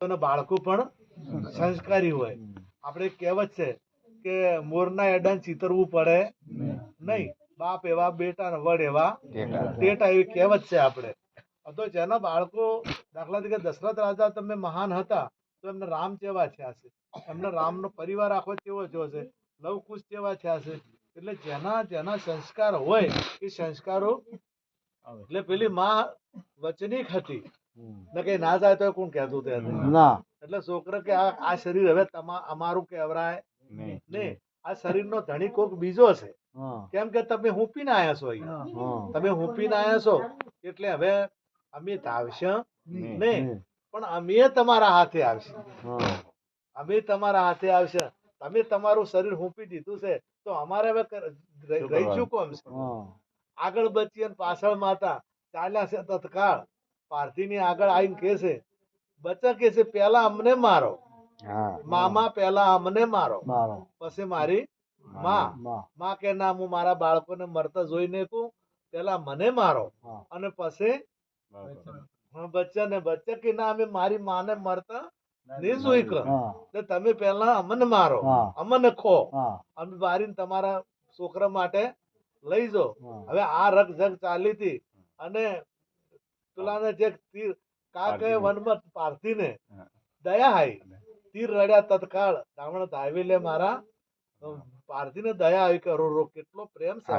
બાળકો પણ સંસ્કારી હોય. આપણે કહેવત છે કે મોરના એડાને ચિતરવું પડે નહીં. બાપ એવા બેટા ને વડ એવા. ટેટા. એવી કહેવત છે આપણે. તો જેના બાળકો દાખલા તરીકે દશરથ રાજા તમે મહાન હતા તો એમને રામ કેવા થયા છે. એમને રામનો પરિવાર આખો કેવો થયો છે? લવકુશ કેવા થયા છે. એટલે જેના જેના સંસ્કાર હોય એ સંસ્કારો એટલે પેલી માં વચનિક હતી. ને કે ના જાય તો કોણ કહેતું તે ના. એટલે છોકરો કે આ શરીર હવે અમારું કહેવરાય નહીં આ શરીરનો ધણી કોક બીજો છે. કેમ કે તમે હુંપીને આયા છો અહીંયા? હા. તમે હુંપીને આયા છો? એટલે હવે અમે આવશે નહીં પણ અમે તમારા હાથે આવશે. અમે તમારા હાથે આવશે. તમે તમારું શરીર હુંપી દીધું છે. તો અમારે હવે રહી ચૂકો આગળ બચી અને પાછળ માતા ચાલ્યા છે તત્કાળ. પારધીની આગળ આવીને કે છે બચ્ચા કે પેલા અમને મારો. મામા પેલા અમને મારો. પછી મારી માં. માં. કે ના હું મારા બાળકોને મરતા જોઈને કહું પેલા મને મારો. અને પછી બચ્ચા ને બચ્ચા કે ના અમે મારી માને મરતા નહીં જોઈ કર. તમે પેલા અમને મારો. અમને ખો. અમે મારીને તમારા છોકરા માટે લઈ જો. હવે આ રગ ઝગ ચાલી હતી. અને પેલાને જે તીર કાકે વનમાં પારથીને દયા આવી તીર રડ્યા તત્કાળ. રાવણ ધાવી લે મારા. પારથીને દયા આવી કે રો રો કેટલો પ્રેમ છે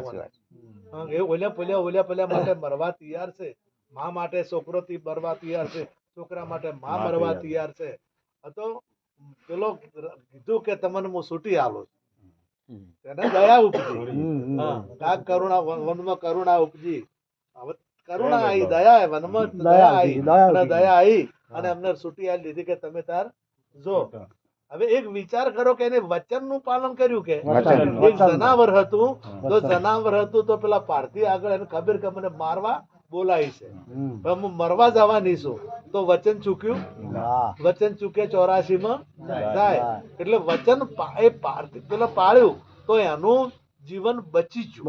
એ ઓલ્યા પોલ્યા ઓલ્યા પોલ્યા માટે મરવા તૈયાર છે. મા માટે છોકરો થી મરવા તૈયાર છે. છોકરા માટે મા મરવા તૈયાર છે. તો પેલો કીધું કે તમને હું છૂટી આલો છું. તેને દયા ઉપજી. કરુણા વન- વનમાં કરુણા ઉપજી. હવે કરુણા આવી દયા આવી, વનમાં દયા આવી, દયા આવી. અને અમને છૂટી આલી દીધી કે તમે તાર જો હવે એક વિચાર કરો કે એને વચનનું પાલન કર્યું કે? વચન, એક જનાવર હતું. તો જનાવર હતું તો પેલા પારથી આગળ એને ખબર કે મને મારવા બોલાય છે. હું મરવા જવાની છું. તો વચન ચૂક્યું? વચન ચૂકે ચોરાશી માં જાય. એટલે વચન એ પારથી પેલા પાળ્યું. તો એનું જીવન બચી ગયું.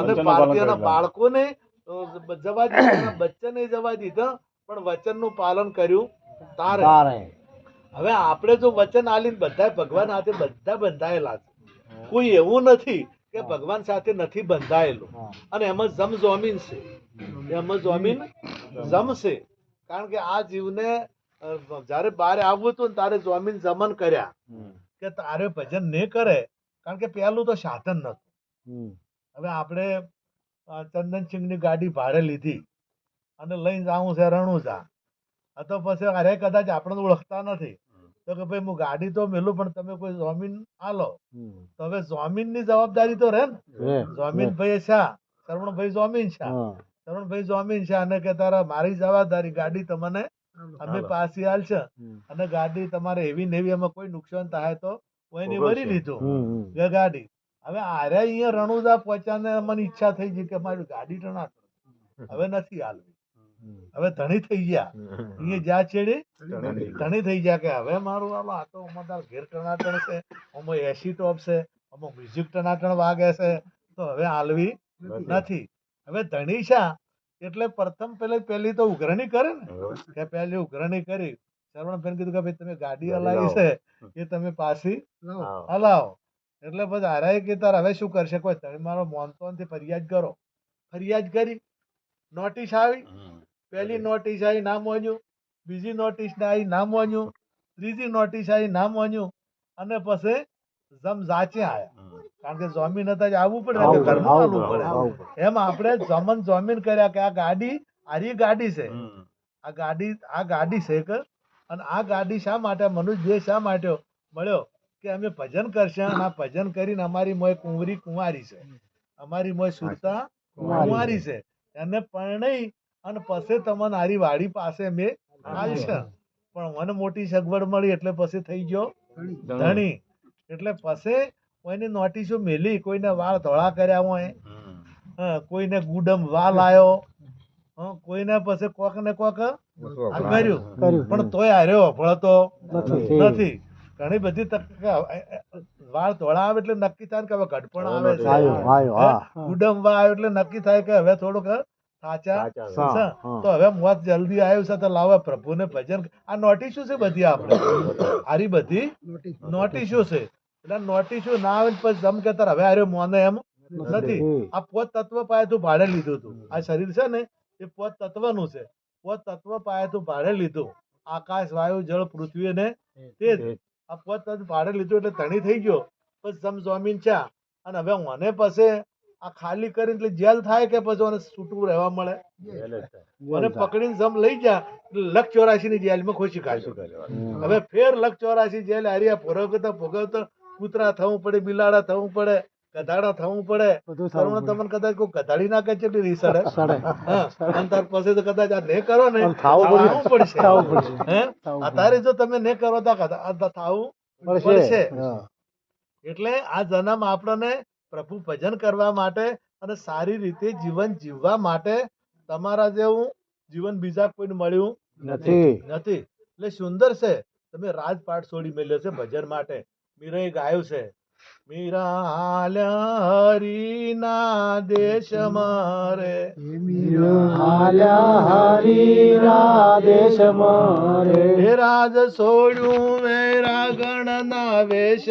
અને ભારતીયના બાળકોને જવા દીધા એના જવા દીધા પણ વચનનું પાલન કર્યું તારે. હવે આપણે જો વચન આલીને બધા ભગવાન સાથે બધા બંધાયેલા છે. કોઈ એવું નથી કે ભગવાન સાથે નથી બંધાયેલું. અને એમાં જમ જોમીન છે. એમાં જોમીન જમશે કારણ કે આ જીવને જ્યારે બહાર આવવું હતું ને તારે જોમીન જમન કર્યા. કે તારે ભજન નહીં કરે. કારણ કે પહેલું તો સાધન નતું. હવે આપણે ચંદનસિંહની ગાડી ભાડે લીધી અને લઈને જાઉં છે રણુજા. આ તો પછી અરે કદાચ આપણે ઓળખતા નથી. તો કે ભાઈ હું ગાડી તો મેલું પણ તમે કોઈ જમીન આલો તો હવે જમીનની જવાબદારી તો રહે ને. રે, જમીન ભાઈ શા શરવણભાઈ જમીન શા. શરવણભાઈ જમીન શા અને કે તારા મારી જવાબદારી ગાડી તમને અમે પાછી હાલશે છે અને ગાડી તમારે એવી ને એવી એમાં કોઈ નુકસાન થાય તો કોઈને ભરી લીધું. ગાડી. હવે આરે અહીંયા રણુદા પહોંચ્યા ને મને ઈચ્છા થઈ ગઈ કે મારી ગાડી ટણા હવે નથી હાલવી. હવે ધણી થઈ ગયા. અહીંયા જ્યાં છેડે ધણી થઈ ગયા. કે હવે મારું આલો આ તો અમાર ઘેર ટણાટણ છે આમાં એસી ટોપ છે આમાં મ્યુઝિક ટણાટણ વાગે છે તો હવે હાલવી નથી. હવે ધણી શા એટલે પ્રથમ પેલે પેલી તો ઉઘરણી કરે ને. કે પહેલી ઉઘરણી કરી. શ્રવણબેન કીધું કે ભાઈ તમે ગાડી હલાવી છે એ તમે પાછી હલાવો. એટલે પછી હારાએ કે તાર હવે શું કરશે? કોઈ તમે મારો મોનતો થી ફરિયાદ કરો. ફરિયાદ કરી નોટિસ આવી. પહેલી નોટિસ આવી ના મોન્યું બીજી નોટિસ આવી ના મોન્યું ત્રીજી નોટિસ આવી ના મોન્યું અને પછી જમ જાચે આવ્યા કારણ કે જમીન હતા જ આવવું પડે. એમ આપણે જમન જમીન કર્યા કે આ ગાડી આરી ગાડી છે. આ ગાડી આ ગાડી છે કે? અને આ ગાડી શા માટે મનુષ્ય જે શા માટે મળ્યો? કે અમે ભજન કરશે અને આ ભજન કરીને અમારી મોય કુંવરી કુંવારી છે. અમારી મોય સુરતા કુંવારી છે. એને પરણાઈ અને પછી તમને હારી વાડી પાસે મેં આવશે પણ મને મોટી સગવડ મળી એટલે પછી થઈ ગયો ધણી. એટલે પછી કોઈને નોટિસો મેલી કોઈને વાળ ધોળા કર્યા હોય. હા, કોઈને ગુડમ વાલ આવ્યો કોઈને પછી કોક ને કોક કર્યું. પણ તોય હાર્યો ભળતો નથી. ઘણી બધી તક વાળ ધોળા આવે એટલે નક્કી થાય કે હવે ઘટપણ આવે છે. આયો, આયો, હા. હે? ગુડમ વા આવ્યો એટલે નક્કી થાય કે હવે થોડુંક સાચા. તો હવે મોત જલ્દી આવ્યું છે તો લાવે પ્રભુને ભજન. આ નોટિસો છે બધી આપણે. આરી બધી નોટિસો છે. એટલે નોટિસો ના આવે પછી જમ કે તાર હવે આર્યો મોને એમ નથી. આ પોત તત્વ પાસેથી ભાડે લીધું તું. આ શરીર છે ને એ પોત તત્વનું છે. પોત તત્વ પાસેથી ભાડે લીધું. આકાશ વાયુ જળ પૃથ્વી ને તેજ આ પોત તત્વ ભાડે લીધું એટલે ધણી થઈ ગયો. પછી જમ જમીન છે. અને હવે મને પાસે આ ખાલી કરીને એટલે જેલ થાય કે પછી મને છૂટું રહેવા મળે? મને પકડીને જમ લઈ જા. એટલે લખ ચોરાશી ની જેલમાં ખોશી કાઢ્યો હવે ફેર લખ ચોરાશી જેલ હાર્યા ભોગવતા ભોગવતા કૂતરા થવું પડે બિલાડા થવું પડે. ગધાડા થવું પડે. તરુણ તમને કદાચ કોઈ ગધાડી નાખે છે કેટલી રીસડે સડે. અને તાર તો કદાચ આ ને કરો ને થાવું પડશે. હે? અત્યારે જો તમે ને કરો તો કદા- થાવું પડશે. પડશે. એટલે આ જન્મ આપણને પ્રભુ ભજન કરવા માટે અને સારી રીતે જીવન જીવવા માટે તમારા જેવું જીવન બીજા કોઈને મળ્યું નથી. નથી. એટલે સુંદર છે. તમે રાજપાટ છોડી મેલ્યો છે ભજન માટે. મીરાએ ગાયું છે. मीराल्या हरि नादेश मरे मीराल्या हरि नादेश मरे राज सोडू मेरा गणना वेश